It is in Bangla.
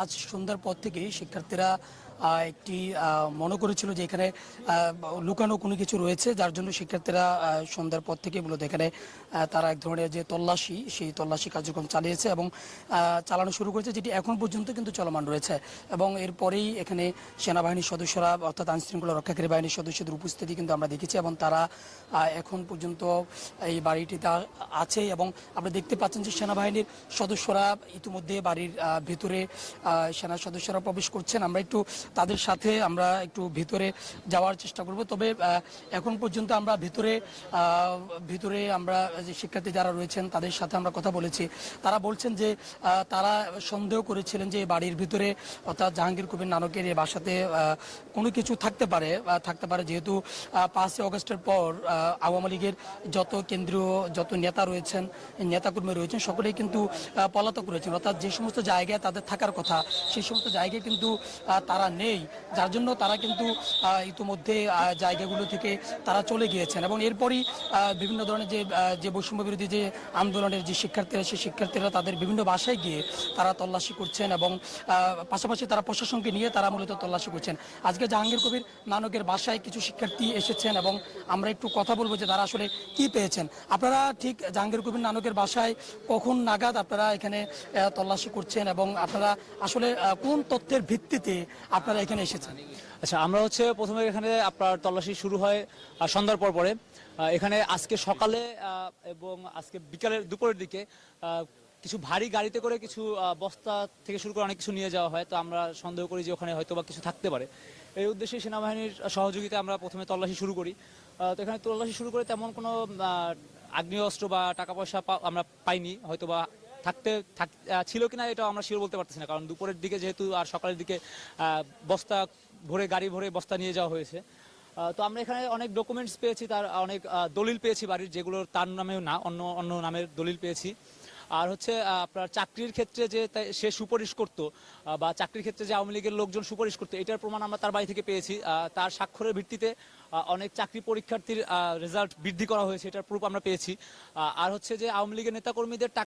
আজ সন্ধ্যার পর থেকে শিক্ষার্থীরা একটি মনে করেছিল যে এখানে লুকানো কোনো কিছু রয়েছে, যার জন্য শিক্ষার্থীরা সন্ধ্যার পর থেকে মূলত এখানে তারা এক ধরনের যে তল্লাশি, সেই তল্লাশি কার্যক্রম চালিয়েছে এবং চালানো শুরু করেছে, যেটি এখন পর্যন্ত কিন্তু চলমান রয়েছে। এবং এরপরেই এখানে সেনাবাহিনীর সদস্যরা, অর্থাৎ আইনশৃঙ্খলা রক্ষাকারী বাহিনীর সদস্যদের উপস্থিতি কিন্তু আমরা দেখেছি এবং তারা এখন পর্যন্ত এই বাড়িটিতে আছে এবং আপনি দেখতে পাচ্ছেন যে সেনাবাহিনীর সদস্যরা ইতিমধ্যে বাড়ির ভেতরে সেনা সদস্যরা প্রবেশ করছেন। আমরা একটু তাদের সাথে আমরা একটু ভিতরে যাওয়ার চেষ্টা করব। তবে এখন পর্যন্ত আমরা ভিতরে ভিতরে আমরা যে শিক্ষার্থী যারা রয়েছেন তাদের সাথে আমরা কথা বলেছি। তারা বলছেন যে তারা সন্দেহ করেছিলেন যে বাড়ির ভিতরে অর্থাৎ জাহাঙ্গীর কবির নানকের এই বাসাতে কোনো কিছু থাকতে পারে থাকতে পারে। যেহেতু পাঁচই অগস্টের পর আওয়ামী লীগের যত কেন্দ্রীয়, যত নেতা রয়েছেন, নেতাকর্মী রয়েছেন, সকলেই কিন্তু পলাতক রয়েছেন। অর্থাৎ যে সমস্ত জায়গায় তাদের থাকার কথা, সেই সমস্ত জায়গায় কিন্তু তারা নেই, যার জন্য তারা কিন্তু ইতিমধ্যে জায়গাগুলো থেকে তারা চলে গিয়েছেন। এবং এরপরই বিভিন্ন ধরনের যে যে বৈষম্য বিরোধী যে আন্দোলনের যে শিক্ষার্থীরা, সেই শিক্ষার্থীরা তাদের বিভিন্ন বাসায় গিয়ে তারা তল্লাশি করছেন এবং পাশাপাশি তারা প্রশাসনকে নিয়ে তারা মূলত তল্লাশি করছেন। আজকে জাহাঙ্গীর কবির নানকের বাসায় কিছু শিক্ষার্থী এসেছেন এবং আমরা একটু কথা বলব যে তারা আসলে কি পেয়েছেন। আপনারা ঠিক জাহাঙ্গীর কবির নানকের বাসায় কখন নাগাদ আপনারা এখানে তল্লাশি করছেন এবং আপনারা আসলে কোন তথ্যের ভিত্তিতে আপনারা এখানে এসেছেন। আচ্ছা আমরা হচ্ছে প্রথমে এখানে আপনার তল্লাশি শুরু হয় সন্ধ্যার পর পরে। এখানে আজকে সকালে এবং আজকে বিকালের দুপুরের দিকে কিছু ভারী গাড়িতে করে কিছু বস্তা থেকে শুরু করে অনেক কিছু নিয়ে যাওয়া হয়। তো আমরা সন্দেহ করি যে ওখানে হয়তো বা কিছু থাকতে পারে। এই উদ্দেশ্যে সেনাবাহিনীর সহযোগিতা আমরা প্রথমে তল্লাশি শুরু করি। তো এখানে তল্লাশি শুরু করে তেমন কোনো আহ, আগ্নেয়াস্ত্র বা টাকা পয়সা আমরা পাইনি হয়তো বা থাকতে ছিল কিনা এটা আমরা শিওর বলতে পারতেছি না, কারণ দুপুরের দিকে যেহেতু আর সকালের দিকে বস্তা ভরে, গাড়ি ভরে বস্তা নিয়ে যাওয়া হয়েছে। তো আমরা এখানে অনেক ডকুমেন্টস পেয়েছি, তার অনেক দলিল পেয়েছি বাড়ির যেগুলো তার নামেও না, অন্য অন্য নামের দলিল পেয়েছি। আর হচ্ছে আপনার চাকরির ক্ষেত্রে যে সে সুপারিশ করতো বা চাকরির ক্ষেত্রে যে আওয়ামী লীগের লোকজন সুপারিশ করতো, এটার প্রমাণ আমরা তার বাড়ি থেকে পেয়েছি। তার স্বাক্ষরের ভিত্তিতে অনেক চাকরি পরীক্ষার্থীর রেজাল্ট বৃদ্ধি করা হয়েছে, এটার প্রুফ আমরা পেয়েছি। আর হচ্ছে যে আওয়ামী লীগের নেতাকর্মীদের টাকা